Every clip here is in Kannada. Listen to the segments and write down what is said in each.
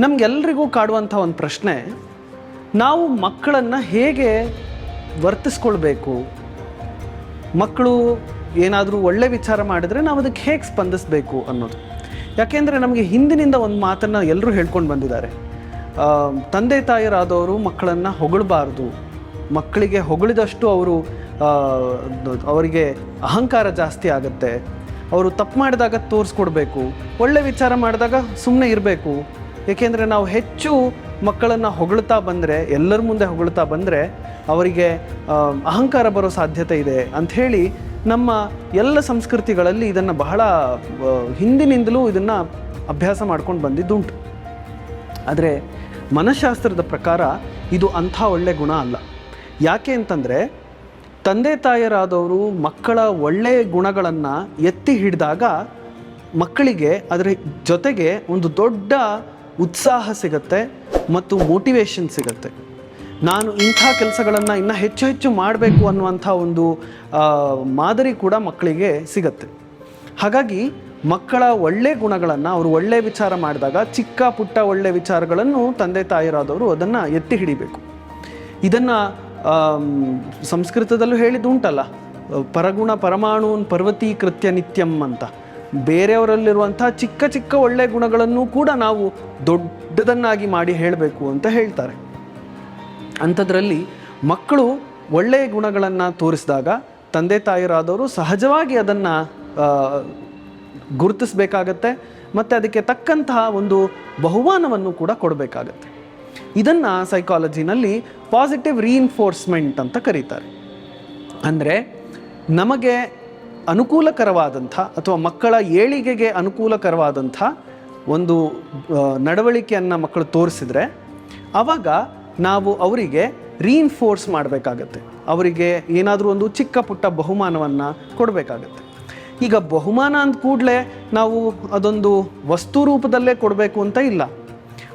ನಮಗೆಲ್ರಿಗೂ ಕಾಡುವಂಥ ಒಂದು ಪ್ರಶ್ನೆ, ನಾವು ಮಕ್ಕಳನ್ನು ಹೇಗೆ ವರ್ತಿಸ್ಕೊಳ್ಬೇಕು? ಮಕ್ಕಳು ಏನಾದರೂ ಒಳ್ಳೆ ವಿಚಾರ ಮಾಡಿದರೆ ನಾವು ಅದಕ್ಕೆ ಹೇಗೆ ಸ್ಪಂದಿಸಬೇಕು ಅನ್ನೋದು. ಯಾಕೆಂದರೆ ನಮಗೆ ಹಿಂದಿನಿಂದ ಒಂದು ಮಾತನ್ನು ಎಲ್ಲರೂ ಹೇಳ್ಕೊಂಡು ಬಂದಿದ್ದಾರೆ. ತಂದೆ ತಾಯಿರಾದವರು ಮಕ್ಕಳನ್ನು ಹೊಗಳಬಾರ್ದು. ಮಕ್ಕಳಿಗೆ ಹೊಗಳಿದಷ್ಟು ಅವರು ಅವರಿಗೆ ಅಹಂಕಾರ ಜಾಸ್ತಿ ಆಗುತ್ತೆ. ಅವರು ತಪ್ಪು ಮಾಡಿದಾಗ ತೋರಿಸ್ಕೊಡ್ಬೇಕು. ಒಳ್ಳೆ ವಿಚಾರ ಮಾಡಿದಾಗ ಸುಮ್ಮನೆ ಇರಬೇಕು. ಏಕೆಂದರೆ ನಾವು ಹೆಚ್ಚು ಮಕ್ಕಳನ್ನು ಹೊಗಳ್ತಾ ಬಂದರೆ, ಎಲ್ಲರ ಮುಂದೆ ಹೊಗಳ್ತಾ ಬಂದರೆ ಅವರಿಗೆ ಅಹಂಕಾರ ಬರೋ ಸಾಧ್ಯತೆ ಇದೆ ಅಂಥೇಳಿ ನಮ್ಮ ಎಲ್ಲ ಸಂಸ್ಕೃತಿಗಳಲ್ಲಿ ಇದನ್ನು ಬಹಳ ಹಿಂದಿನಿಂದಲೂ ಇದನ್ನು ಅಭ್ಯಾಸ ಮಾಡ್ಕೊಂಡು ಬಂದಿದ್ದುಂಟು. ಆದರೆ ಮನಃಶಾಸ್ತ್ರದ ಪ್ರಕಾರ ಇದು ಅಂಥ ಒಳ್ಳೆ ಗುಣ ಅಲ್ಲ. ಯಾಕೆ ಅಂತಂದರೆ ತಂದೆ ತಾಯರಾದವರು ಮಕ್ಕಳ ಒಳ್ಳೆಯ ಗುಣಗಳನ್ನು ಎತ್ತಿ ಹಿಡಿದಾಗ ಮಕ್ಕಳಿಗೆ ಅದರ ಜೊತೆಗೆ ಒಂದು ದೊಡ್ಡ ಉತ್ಸಾಹ ಸಿಗುತ್ತೆ ಮತ್ತು ಮೋಟಿವೇಶನ್ ಸಿಗತ್ತೆ. ನಾನು ಇಂಥ ಕೆಲಸಗಳನ್ನು ಇನ್ನೂ ಹೆಚ್ಚು ಹೆಚ್ಚು ಮಾಡಬೇಕು ಅನ್ನುವಂಥ ಒಂದು ಮಾದರಿ ಕೂಡ ಮಕ್ಕಳಿಗೆ ಸಿಗತ್ತೆ. ಹಾಗಾಗಿ ಮಕ್ಕಳ ಒಳ್ಳೆ ಗುಣಗಳನ್ನು ಅವರು ಒಳ್ಳೆ ವಿಚಾರ ಮಾಡಿದಾಗ ಚಿಕ್ಕ ಪುಟ್ಟ ಒಳ್ಳೆ ವಿಚಾರಗಳನ್ನು ತಂದೆ ತಾಯಿರಾದವರು ಅದನ್ನು ಎತ್ತಿ ಹಿಡಿಬೇಕು. ಇದನ್ನು ಸಂಸ್ಕೃತದಲ್ಲೂ ಹೇಳಿದ್ದು ಉಂಟಲ್ಲ ಪರಗುಣ ಪರಮಾಣುನ್ ಪರ್ವತೀಕೃತ್ಯ ನಿತ್ಯಂ ಅಂತ. ಬೇರೆಯವರಲ್ಲಿರುವಂಥ ಚಿಕ್ಕ ಚಿಕ್ಕ ಒಳ್ಳೆಯ ಗುಣಗಳನ್ನು ಕೂಡ ನಾವು ದೊಡ್ಡದನ್ನಾಗಿ ಮಾಡಿ ಹೇಳಬೇಕು ಅಂತ ಹೇಳ್ತಾರೆ. ಅಂಥದ್ರಲ್ಲಿ ಮಕ್ಕಳು ಒಳ್ಳೆಯ ಗುಣಗಳನ್ನು ತೋರಿಸಿದಾಗ ತಂದೆ ತಾಯಿರಾದವರು ಸಹಜವಾಗಿ ಅದನ್ನು ಗುರುತಿಸಬೇಕಾಗತ್ತೆ ಮತ್ತು ಅದಕ್ಕೆ ತಕ್ಕಂತಹ ಒಂದು ಬಹುಮಾನವನ್ನು ಕೂಡ ಕೊಡಬೇಕಾಗತ್ತೆ. ಇದನ್ನು ಸೈಕಾಲಜಿನಲ್ಲಿ ಪಾಸಿಟಿವ್ ರೀಇನ್ಫೋರ್ಸ್ಮೆಂಟ್ ಅಂತ ಕರೀತಾರೆ. ಅಂದರೆ ನಮಗೆ ಅನುಕೂಲಕರವಾದಂಥ ಅಥವಾ ಮಕ್ಕಳ ಏಳಿಗೆಗೆ ಅನುಕೂಲಕರವಾದಂಥ ಒಂದು ನಡವಳಿಕೆಯನ್ನು ಮಕ್ಕಳು ತೋರಿಸಿದ್ರೆ ಆವಾಗ ನಾವು ಅವರಿಗೆ ರೀಇನ್ಫೋರ್ಸ್ ಮಾಡಬೇಕಾಗತ್ತೆ. ಅವರಿಗೆ ಏನಾದರೂ ಒಂದು ಚಿಕ್ಕ ಪುಟ್ಟ ಬಹುಮಾನವನ್ನು ಕೊಡಬೇಕಾಗತ್ತೆ. ಈಗ ಬಹುಮಾನ ಅಂದ ಕೂಡಲೇ ನಾವು ಅದೊಂದು ವಸ್ತು ರೂಪದಲ್ಲೇ ಕೊಡಬೇಕು ಅಂತ ಇಲ್ಲ.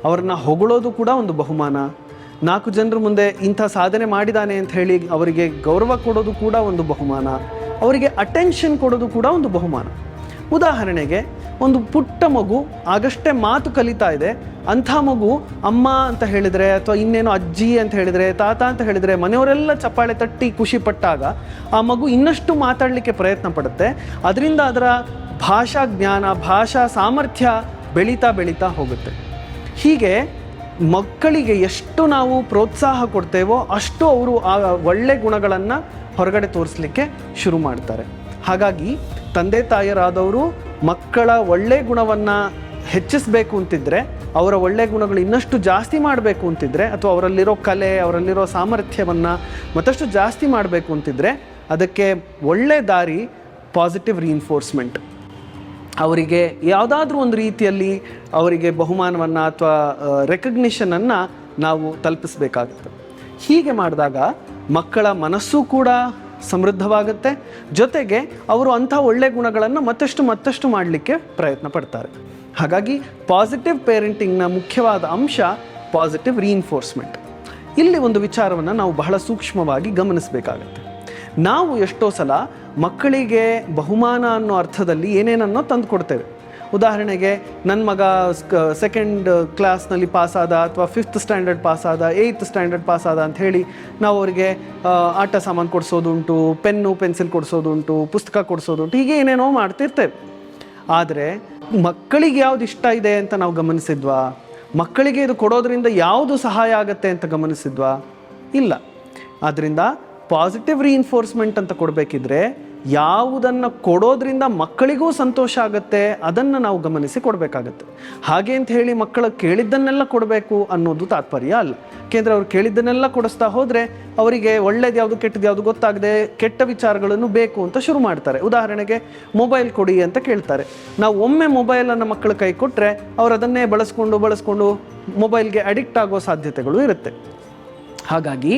ಅವ್ರನ್ನ ಹೊಗಳೋದು ಕೂಡ ಒಂದು ಬಹುಮಾನ. ನಾಲ್ಕು ಜನರ ಮುಂದೆ ಇಂಥ ಸಾಧನೆ ಮಾಡಿದಾನೆ ಅಂತ ಹೇಳಿ ಅವರಿಗೆ ಗೌರವ ಕೊಡೋದು ಕೂಡ ಒಂದು ಬಹುಮಾನ. ಅವರಿಗೆ ಅಟೆನ್ಷನ್ ಕೊಡೋದು ಕೂಡ ಒಂದು ಬಹುಮಾನ. ಉದಾಹರಣೆಗೆ, ಒಂದು ಪುಟ್ಟ ಮಗು ಆಗಷ್ಟೇ ಮಾತು ಕಲಿತಾ ಇದೆ, ಅಂಥ ಮಗು ಅಮ್ಮ ಅಂತ ಹೇಳಿದರೆ ಅಥವಾ ಇನ್ನೇನೋ ಅಜ್ಜಿ ಅಂತ ಹೇಳಿದರೆ, ತಾತ ಅಂತ ಹೇಳಿದರೆ ಮನೆಯವರೆಲ್ಲ ಚಪ್ಪಾಳೆ ತಟ್ಟಿ ಖುಷಿ ಪಟ್ಟಾಗ ಆ ಮಗು ಇನ್ನಷ್ಟು ಮಾತಾಡಲಿಕ್ಕೆ ಪ್ರಯತ್ನ ಪಡುತ್ತೆ. ಅದರಿಂದ ಅದರ ಭಾಷಾ ಜ್ಞಾನ, ಭಾಷಾ ಸಾಮರ್ಥ್ಯ ಬೆಳೀತಾ ಬೆಳೀತಾ ಹೋಗುತ್ತೆ. ಹೀಗೆ ಮಕ್ಕಳಿಗೆ ಎಷ್ಟು ನಾವು ಪ್ರೋತ್ಸಾಹ ಕೊಡ್ತೇವೋ ಅಷ್ಟು ಅವರು ಆ ಒಳ್ಳೆ ಗುಣಗಳನ್ನು ಹೊರಗಡೆ ತೋರಿಸ್ಲಿಕ್ಕೆ ಶುರು ಮಾಡ್ತಾರೆ. ಹಾಗಾಗಿ ತಂದೆ ತಾಯರಾದವರು ಮಕ್ಕಳ ಒಳ್ಳೆ ಗುಣವನ್ನು ಹೆಚ್ಚಿಸಬೇಕು ಅಂತಿದ್ರೆ, ಅವರ ಒಳ್ಳೆ ಗುಣಗಳು ಇನ್ನಷ್ಟು ಜಾಸ್ತಿ ಮಾಡಬೇಕು ಅಂತಿದ್ರೆ, ಅಥವಾ ಅವರಲ್ಲಿರೋ ಕಲೆ, ಅವರಲ್ಲಿರೋ ಸಾಮರ್ಥ್ಯವನ್ನು ಮತ್ತಷ್ಟು ಜಾಸ್ತಿ ಮಾಡಬೇಕು ಅಂತಿದ್ರೆ, ಅದಕ್ಕೆ ಒಳ್ಳೆ ದಾರಿ ಪಾಸಿಟಿವ್ ರೀಇನ್ಫೋರ್ಸ್ಮೆಂಟ್ ಅವರಿಗೆ ಯಾವುದಾದ್ರೂ ಒಂದು ರೀತಿಯಲ್ಲಿ ಅವರಿಗೆ ಬಹುಮಾನವನ್ನು ಅಥವಾ ರೆಕಗ್ನಿಷನನ್ನು ನಾವು ತಲುಪಿಸ್ಬೇಕಾಗುತ್ತೆ. ಹೀಗೆ ಮಾಡಿದಾಗ ಮಕ್ಕಳ ಮನಸ್ಸು ಕೂಡ ಸಮೃದ್ಧವಾಗುತ್ತೆ. ಜೊತೆಗೆ ಅವರು ಅಂಥ ಒಳ್ಳೆ ಗುಣಗಳನ್ನು ಮತ್ತಷ್ಟು ಮತ್ತಷ್ಟು ಮಾಡಲಿಕ್ಕೆ ಪ್ರಯತ್ನ ಪಡ್ತಾರೆ. ಹಾಗಾಗಿ ಪಾಸಿಟಿವ್ ಪೇರೆಂಟಿಂಗ್ನ ಮುಖ್ಯವಾದ ಅಂಶ ಪಾಸಿಟಿವ್ ರೀಇನ್ಫೋರ್ಸ್ಮೆಂಟ್ ಇಲ್ಲಿ ಒಂದು ವಿಚಾರವನ್ನು ನಾವು ಬಹಳ ಸೂಕ್ಷ್ಮವಾಗಿ ಗಮನಿಸಬೇಕಾಗತ್ತೆ. ನಾವು ಎಷ್ಟೋ ಸಲ ಮಕ್ಕಳಿಗೆ ಬಹುಮಾನ ಅನ್ನೋ ಅರ್ಥದಲ್ಲಿ ಏನೇನನ್ನೋ ತಂದು ಕೊಡ್ತೇವೆ. ಉದಾಹರಣೆಗೆ ನನ್ನ ಮಗ ಸೆಕೆಂಡ್ ಕ್ಲಾಸ್ನಲ್ಲಿ ಪಾಸ್ ಆದ ಅಥವಾ ಫಿಫ್ತ್ ಸ್ಟ್ಯಾಂಡರ್ಡ್ ಪಾಸ್ ಆದ ಏಯ್ತ್ ಸ್ಟ್ಯಾಂಡರ್ಡ್ ಪಾಸ್ ಆದ ಅಂತ ಹೇಳಿ ನಾವು ಅವರಿಗೆ ಆಟ ಸಾಮಾನು ಕೊಡಿಸೋದುಂಟು, ಪೆನ್ನು, ಪೆನ್ಸಿಲ್ ಕೊಡಿಸೋದುಂಟು, ಪುಸ್ತಕ ಕೊಡಿಸೋದುಂಟು, ಹೀಗೆ ಏನೇನೋ ಮಾಡ್ತಿರ್ತೇವೆ. ಆದರೆ ಮಕ್ಕಳಿಗೆ ಯಾವ್ದು ಇಷ್ಟ ಇದೆ ಅಂತ ನಾವು ಗಮನಿಸಿದ್ವಾ? ಮಕ್ಕಳಿಗೆ ಇದು ಕೊಡೋದ್ರಿಂದ ಯಾವುದು ಸಹಾಯ ಆಗುತ್ತೆ ಅಂತ ಗಮನಿಸಿದ್ವಾ? ಇಲ್ಲ. ಆದ್ದರಿಂದ ಪಾಸಿಟಿವ್ ರೀಇನ್ಫೋರ್ಸ್ಮೆಂಟ್ ಅಂತ ಕೊಡಬೇಕಿದ್ರೆ ಯಾವುದನ್ನು ಕೊಡೋದ್ರಿಂದ ಮಕ್ಕಳಿಗೂ ಸಂತೋಷ ಆಗುತ್ತೆ, ಅದನ್ನು ನಾವು ಗಮನಿಸಿ ಕೊಡಬೇಕಾಗತ್ತೆ. ಹಾಗೆ ಅಂತ ಹೇಳಿ ಮಕ್ಕಳು ಕೇಳಿದ್ದನ್ನೆಲ್ಲ ಕೊಡಬೇಕು ಅನ್ನೋದು ತಾತ್ಪರ್ಯ ಅಲ್ಲ. ಯಾಕೆಂದರೆ ಅವ್ರು ಕೇಳಿದ್ದನ್ನೆಲ್ಲ ಕೊಡಿಸ್ತಾ ಹೋದರೆ ಅವರಿಗೆ ಒಳ್ಳೇದು ಯಾವುದು ಕೆಟ್ಟದ್ದು ಯಾವುದು ಗೊತ್ತಾಗದೆ ಕೆಟ್ಟ ವಿಚಾರಗಳನ್ನು ಬೇಕು ಅಂತ ಶುರು ಮಾಡ್ತಾರೆ. ಉದಾಹರಣೆಗೆ ಮೊಬೈಲ್ ಕೊಡಿ ಅಂತ ಕೇಳ್ತಾರೆ. ನಾವು ಒಮ್ಮೆ ಮೊಬೈಲನ್ನು ಮಕ್ಕಳ ಕೈ ಕೊಟ್ಟರೆ ಅವ್ರು ಅದನ್ನೇ ಬಳಸ್ಕೊಂಡು ಬಳಸ್ಕೊಂಡು ಮೊಬೈಲ್ಗೆ ಅಡಿಕ್ಟ್ ಆಗೋ ಸಾಧ್ಯತೆಗಳು ಇರುತ್ತೆ. ಹಾಗಾಗಿ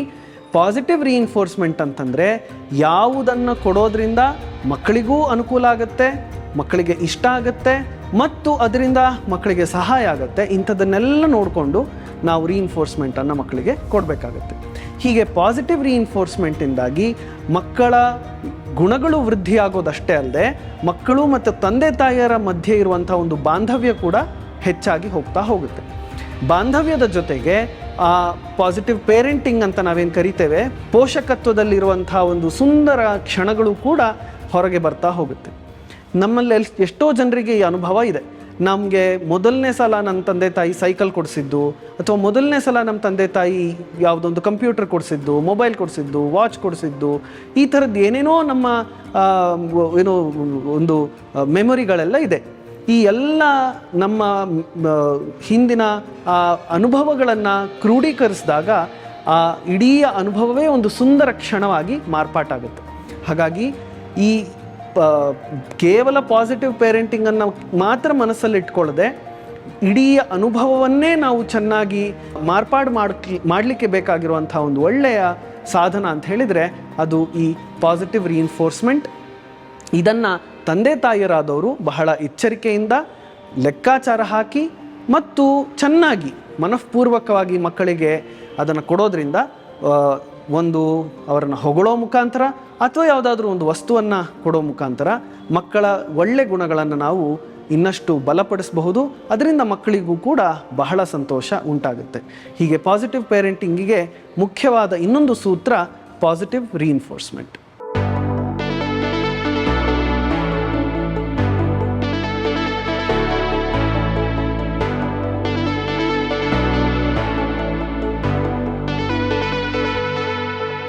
ಪಾಸಿಟಿವ್ ರೀಇನ್ಫೋರ್ಸ್ಮೆಂಟ್ ಅಂತಂದರೆ ಯಾವುದನ್ನು ಕೊಡೋದ್ರಿಂದ ಮಕ್ಕಳಿಗೂ ಅನುಕೂಲ ಆಗುತ್ತೆ, ಮಕ್ಕಳಿಗೆ ಇಷ್ಟ ಆಗುತ್ತೆ ಮತ್ತು ಅದರಿಂದ ಮಕ್ಕಳಿಗೆ ಸಹಾಯ ಆಗುತ್ತೆ. ಇಂಥದ್ದನ್ನೆಲ್ಲ ನೋಡಿಕೊಂಡು ನಾವು ರೀಇನ್ಫೋರ್ಸ್ಮೆಂಟನ್ನು ಮಕ್ಕಳಿಗೆ ಕೊಡಬೇಕಾಗತ್ತೆ. ಹೀಗೆ ಪಾಸಿಟಿವ್ ರೀಇನ್ಫೋರ್ಸ್ಮೆಂಟಿಂದಾಗಿ ಮಕ್ಕಳ ಗುಣಗಳು ವೃದ್ಧಿಯಾಗೋದಷ್ಟೇ ಅಲ್ಲದೆ ಮಕ್ಕಳು ಮತ್ತು ತಂದೆ ತಾಯಿಯರ ಮಧ್ಯೆ ಇರುವಂಥ ಒಂದು ಬಾಂಧವ್ಯ ಕೂಡ ಹೆಚ್ಚಾಗಿ ಹೋಗ್ತಾ ಹೋಗುತ್ತೆ. ಬಾಂಧವ್ಯದ ಜೊತೆಗೆ ಆ ಪಾಸಿಟಿವ್ ಪೇರೆಂಟಿಂಗ್ ಅಂತ ನಾವೇನು ಕರಿತೇವೆ ಪೋಷಕತ್ವದಲ್ಲಿರುವಂಥ ಒಂದು ಸುಂದರ ಕ್ಷಣಗಳು ಕೂಡ ಹೊರಗೆ ಬರ್ತಾ ಹೋಗುತ್ತೆ. ನಮ್ಮಲ್ಲಿ ಎಷ್ಟೋ ಜನರಿಗೆ ಈ ಅನುಭವ ಇದೆ. ನಮಗೆ ಮೊದಲನೇ ಸಲ ನನ್ನ ತಂದೆ ತಾಯಿ ಸೈಕಲ್ ಕೊಡಿಸಿದ್ದು, ಅಥವಾ ಮೊದಲನೇ ಸಲ ನಮ್ಮ ತಂದೆ ತಾಯಿ ಯಾವುದೊಂದು ಕಂಪ್ಯೂಟರ್ ಕೊಡಿಸಿದ್ದು ಮೊಬೈಲ್ ಕೊಡಿಸಿದ್ದು ವಾಚ್ ಕೊಡಿಸಿದ್ದು, ಈ ಥರದ್ದು ಏನೇನೋ ನಮ್ಮ ಏನೋ ಏನು, ಒಂದು ಮೆಮೊರಿಗಳೆಲ್ಲ ಇದೆ. ಈ ಎಲ್ಲ ನಮ್ಮ ಹಿಂದಿನ, ಆ, ಅನುಭವಗಳನ್ನು ಕ್ರೋಢೀಕರಿಸಿದಾಗ ಆ ಇಡೀ ಅನುಭವವೇ ಒಂದು ಸುಂದರ ಕ್ಷಣವಾಗಿ ಮಾರ್ಪಾಟಾಗುತ್ತೆ. ಹಾಗಾಗಿ ಈ ಕೇವಲ ಪಾಸಿಟಿವ್ ಪೇರೆಂಟಿಂಗನ್ನು ಮಾತ್ರ ಮನಸ್ಸಲ್ಲಿ ಇಟ್ಕೊಳ್ಳದೆ ಇಡೀ ಅನುಭವವನ್ನೇ ನಾವು ಚೆನ್ನಾಗಿ ಮಾರ್ಪಾಡು ಮಾಡ್ಲಿ ಮಾಡಲಿಕ್ಕೆ ಬೇಕಾಗಿರುವಂಥ ಒಂದು ಒಳ್ಳೆಯ ಸಾಧನ ಅಂತ ಹೇಳಿದರೆ, ಅದು ಈ ಪಾಸಿಟಿವ್ ರೀಇನ್ಫೋರ್ಸ್ಮೆಂಟ್ ಇದನ್ನು ತಂದೆ ತಾಯಿಯರಾದವರು ಬಹಳ ಎಚ್ಚರಿಕೆಯಿಂದ ಲೆಕ್ಕಾಚಾರ ಹಾಕಿ ಮತ್ತು ಚೆನ್ನಾಗಿ ಮನಃಪೂರ್ವಕವಾಗಿ ಮಕ್ಕಳಿಗೆ ಅದನ್ನು ಕೊಡೋದ್ರಿಂದ ಒಂದು ಅವರನ್ನು ಹೊಗಳೋ ಮುಖಾಂತರ ಅಥವಾ ಯಾವುದಾದ್ರೂ ಒಂದು ವಸ್ತುವನ್ನು ಕೊಡೋ ಮುಖಾಂತರ ಮಕ್ಕಳ ಒಳ್ಳೆ ಗುಣಗಳನ್ನು ನಾವು ಇನ್ನಷ್ಟು ಬಲಪಡಿಸಬಹುದು. ಅದರಿಂದ ಮಕ್ಕಳಿಗೂ ಕೂಡ ಬಹಳ ಸಂತೋಷ ಉಂಟಾಗುತ್ತೆ. ಹೀಗೆ ಪಾಸಿಟಿವ್ ಪೇರೆಂಟಿಂಗಿಗೆ ಮುಖ್ಯವಾದ ಇನ್ನೊಂದು ಸೂತ್ರ ಪಾಸಿಟಿವ್ ರೀಇನ್ಫೋರ್ಸ್ಮೆಂಟ್